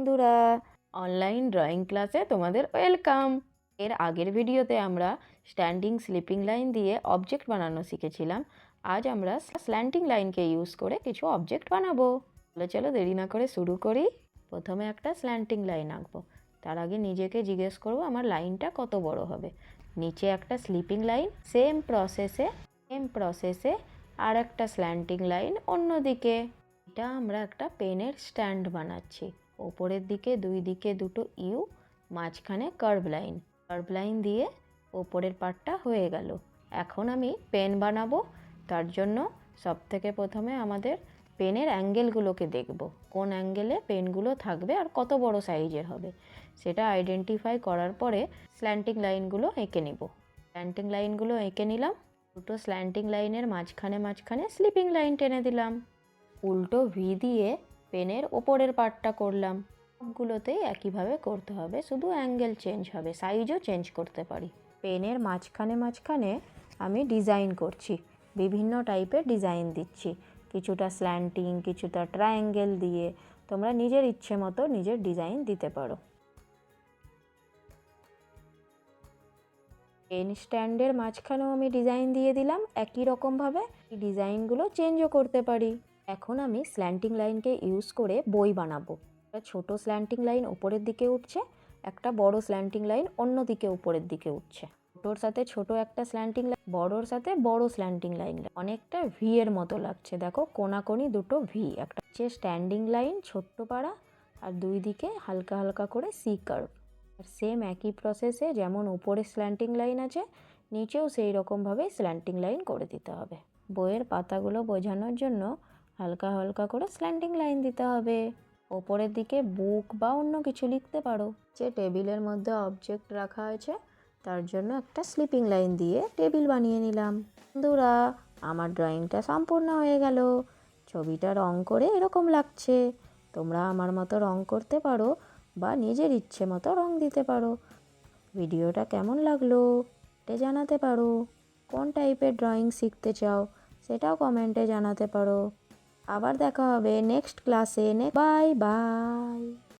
বন্ধুরা। Online drawing ক্লাসে তোমাদের ওয়েলকাম এর আগের ভিডিওতে আমরা স্ট্যান্ডিং স্লিপিং লাইন দিয়ে অবজেক্ট বানানো শিখেছিলাম। আজ আমরা স্ল্যান্টিং লাইনকে ইউজ করে কিছু অবজেক্ট বানাবো। চলো চলো দেরি না করে শুরু করি। প্রথমে একটা স্ল্যান্টিং লাইন আঁকবো। তার আগে নিজেকে জিজ্ঞেস করব, আমার লাইনটা কত বড় হবে? নিচে একটা স্লিপিং লাইন সেম প্রসেসে সেম প্রসেসে আর একটা স্ল্যান্টিং লাইন অন্যদিকে। এটা আমরা একটা পেনের স্ট্যান্ড বানাচ্ছি। ওপরের দিকে, দুই দিকে দুটো ইউ, মাঝখানে কার্ভ লাইন কার্ভ লাইন দিয়ে ওপরের পার্টটা হয়ে গেল। এখন আমি পেন বানাবো। তার জন্য সব থেকে প্রথমে আমাদের পেনের অ্যাঙ্গেলগুলোকে দেখব। কোন অ্যাঙ্গেলে পেনগুলো থাকবে আর কত বড় সাইজের হবে। সেটা আইডেন্টিফাই করার পরে স্ল্যান্টিং লাইনগুলো এঁকে নিব। স্ল্যান্টিং লাইনগুলো এঁকে নিলাম। দুটো স্ল্যান্টিং লাইনের মাঝখানে মাঝখানে স্লিপিং লাইন টেনে দিলাম। উল্টো ভি দিয়ে পেনের ওপরের পার্টটা করলাম। সবগুলোতেই একইভাবে করতে হবে, শুধু অ্যাঙ্গেল চেঞ্জ হবে, সাইজও চেঞ্জ করতে পারি। পেনের মাঝখানে মাঝখানে আমি ডিজাইন করছি, বিভিন্ন টাইপের ডিজাইন দিচ্ছি, কিছুটা স্ল্যান্টিং, কিছুটা ট্রায়াঙ্গেল দিয়ে তোমরা নিজের ইচ্ছে মতো নিজের ডিজাইন দিতে পারো। পেন স্ট্যান্ডের মাঝখানেও আমি ডিজাইন দিয়ে দিলাম, একই রকমভাবে ডিজাইনগুলো চেঞ্জও করতে পারি। এখন আমি স্ল্যান্টিং লাইনকে ইউজ করে বই বানাবো। একটা ছোট স্ল্যান্টিং লাইন উপরের দিকে উঠছে, একটা বড় স্ল্যান্টিং লাইন অন্য দিকে উপরের দিকে উঠছে। ছোটোর সাথে ছোট একটা স্ল্যান্টিং লাইন বড়োর সাথে বড় স্ল্যান্টিং লাইন অনেকটা ভি এর মতো লাগছে, দেখো কোনাকোনি দুটো ভি একটা হচ্ছে স্ট্যান্ডিং লাইন ছোট্ট পাড়া, আর দুই দিকে হালকা হালকা করে সি কার্ভ আর সেম একই প্রসেসে যেমন উপরে স্ল্যান্টিং লাইন আছে, নিচেও সেই রকমভাবে স্ল্যান্টিং লাইন করে দিতে হবে। বইয়ের পাতাগুলো বোঝানোর জন্য হালকা হালকা করে স্ল্যান্টিং লাইন দিতে হবে। ওপরের দিকে বুক বা অন্য কিছু লিখতে পারো। যে টেবিলের মধ্যে অবজেক্ট রাখা হয়েছে তার জন্য একটা স্লিপিং লাইন দিয়ে টেবিল বানিয়ে নিলাম। বন্ধুরা, আমার ড্রয়িংটা সম্পূর্ণ হয়ে গেল। ছবিটা রং করে এরকম লাগছে। তোমরা আমার মতো রং করতে পারো বা নিজের ইচ্ছে মতো রং দিতে পারো। ভিডিওটা কেমন লাগল এটা জানাতে পারো। কোন টাইপের ড্রয়িং শিখতে চাও সেটাও কমেন্টে জানাতে পারো। আবার দেখা হবে নেক্সট ক্লাসে বাই বাই